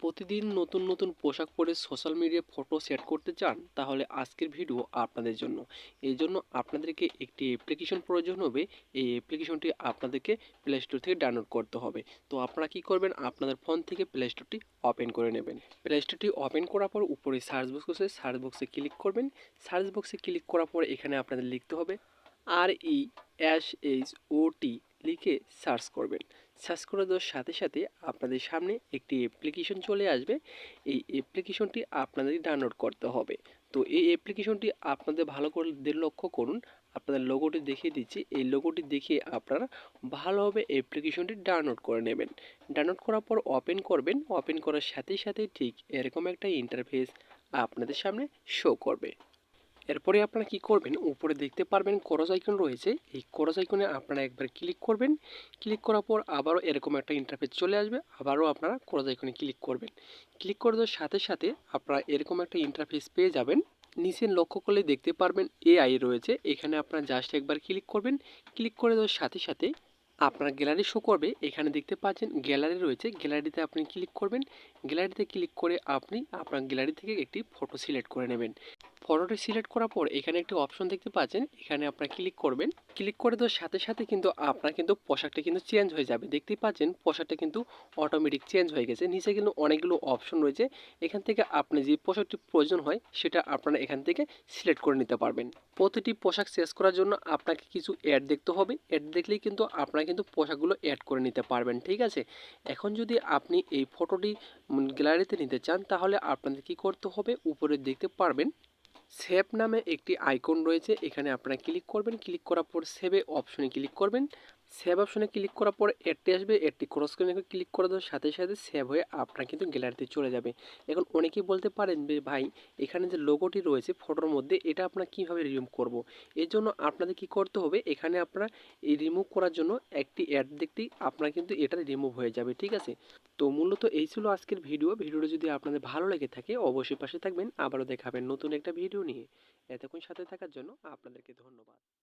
প্রতিদিন নতুন নতুন পোশাক পরে সোশ্যাল মিডিয়ায় ফটো সেট করতে চান, তাহলে আজকের ভিডিও আপনাদের জন্য। এই জন্য আপনাদেরকে একটি অ্যাপ্লিকেশন প্রয়োজন হবে। এই অ্যাপ্লিকেশনটি আপনাদেরকে প্লে স্টোর থেকে ডাউনলোড করতে হবে। তো আপনারা কি করবেন? আপনাদের ফোন থেকে প্লে স্টোরটি ওপেন করে নেবেন। প্লে স্টোরটি ওপেন করার পর উপরে সার্চ বক্স আছে। সার্চ বক্সে ক্লিক করবেন। সার্চ বক্সে ক্লিক করার পর এখানে আপনাদের লিখতে হবে আর ই এস এইচ ও টি লিখে সার্চ করবেন। সার্চ করে দেওয়ার সাথে সাথে আপনাদের সামনে একটি অ্যাপ্লিকেশন চলে আসবে। এই অ্যাপ্লিকেশনটি আপনাদের ডাউনলোড করতে হবে। তো এই অ্যাপ্লিকেশনটি আপনাদের ভালো করে লক্ষ্য করুন। আপনাদের লোগোটি দেখিয়ে দিচ্ছি। এই লোগোটি দেখিয়ে আপনারা ভালোভাবে অ্যাপ্লিকেশনটি ডাউনলোড করে নেবেন। ডাউনলোড করার পর ওপেন করবেন। ওপেন করার সাথে সাথে ঠিক এরকম একটা ইন্টারফেস আপনাদের সামনে শো করবে। এরপরে আপনারা কি করবেন? উপরে দেখতে পারবেন করজ আইকন রয়েছে। এই করজ আইকনে আপনারা একবার ক্লিক করবেন। ক্লিক করার পর আবারও এরকম একটা ইন্টারফেস চলে আসবে। আবারও আপনারা করজ আইকনে ক্লিক করবেন। ক্লিক করে দেওয়ার সাথে সাথে আপনারা এরকম একটা ইন্টারফেস পেয়ে যাবেন। নিচে লক্ষ্য করলে দেখতে পারবেন এআই রয়েছে। এখানে আপনারা জাস্ট একবার ক্লিক করবেন। ক্লিক করে দেওয়ার সাথে সাথে আপনার গ্যালারি শো করবে। এখানে দেখতে পাচ্ছেন গ্যালারি রয়েছে। গ্যালারিতে আপনি ক্লিক করবেন। গ্যালারিতে ক্লিক করে আপনি আপনার গ্যালারি থেকে একটি ফটো সিলেক্ট করে নেবেন। ফটোটি সিলেক্ট করার পর এখানে একটি অপশন দেখতে পাচ্ছেন। এখানে আপনারা ক্লিক করবেন। ক্লিক করে দেওয়ার সাথে সাথে কিন্তু আপনার কিন্তু পোশাকটা কিন্তু চেঞ্জ হয়ে যাবে। দেখতেই পাচ্ছেন পোশাকটা কিন্তু অটোমেটিক চেঞ্জ হয়ে গেছে। নিচে কিন্তু অনেকগুলো অপশন রয়েছে। এখান থেকে আপনি যে পোশাকটি প্রয়োজন হয় সেটা আপনারা এখান থেকে সিলেক্ট করে নিতে পারবেন। প্রতিটি পোশাক শেষ করার জন্য আপনাকে কিছু অ্যাড দেখতে হবে। অ্যাড দেখলেই কিন্তু আপনারা কিন্তু পোশাকগুলো অ্যাড করে নিতে পারবেন। ঠিক আছে? এখন যদি আপনি এই ফটোটি গ্যালারিতে নিতে চান, তাহলে আপনাদের কি করতে হবে? উপরে দেখতে পারবেন সেভ নামে একটি আইকন রয়েছে। এখানে আপনারা ক্লিক করবেন। ক্লিক করার পর সেভে অপশনে ক্লিক করবেন। সেভ অপশনে ক্লিক করার পর এডটি আসবে। এডটি ক্রস করে ক্লিক করে দেওয়ার সাথে সাথে সেভ হয়ে আপনার কিন্তু গ্যালারিতে চলে যাবে। এখন অনেকেই বলতে পারেন যে, ভাই, এখানে যে লোগোটি রয়েছে ফটোর মধ্যে এটা আপনারা কীভাবে রিমুভ করব? এর জন্য আপনাদের কি করতে হবে, এখানে আপনারা এই রিমুভ করার জন্য একটি অ্যাড দেখতেই আপনার কিন্তু এটা রিমুভ হয়ে যাবে, ঠিক আছে? তো মূলত এই ছিল আজকের ভিডিও। ভিডিওটা যদি আপনাদের ভালো লেগে থাকে, অবশ্যই পাশে থাকবেন। আবারও দেখাবেন নতুন একটা ভিডিও নিয়ে। এতক্ষণ সাথে থাকার জন্য আপনাদেরকে ধন্যবাদ।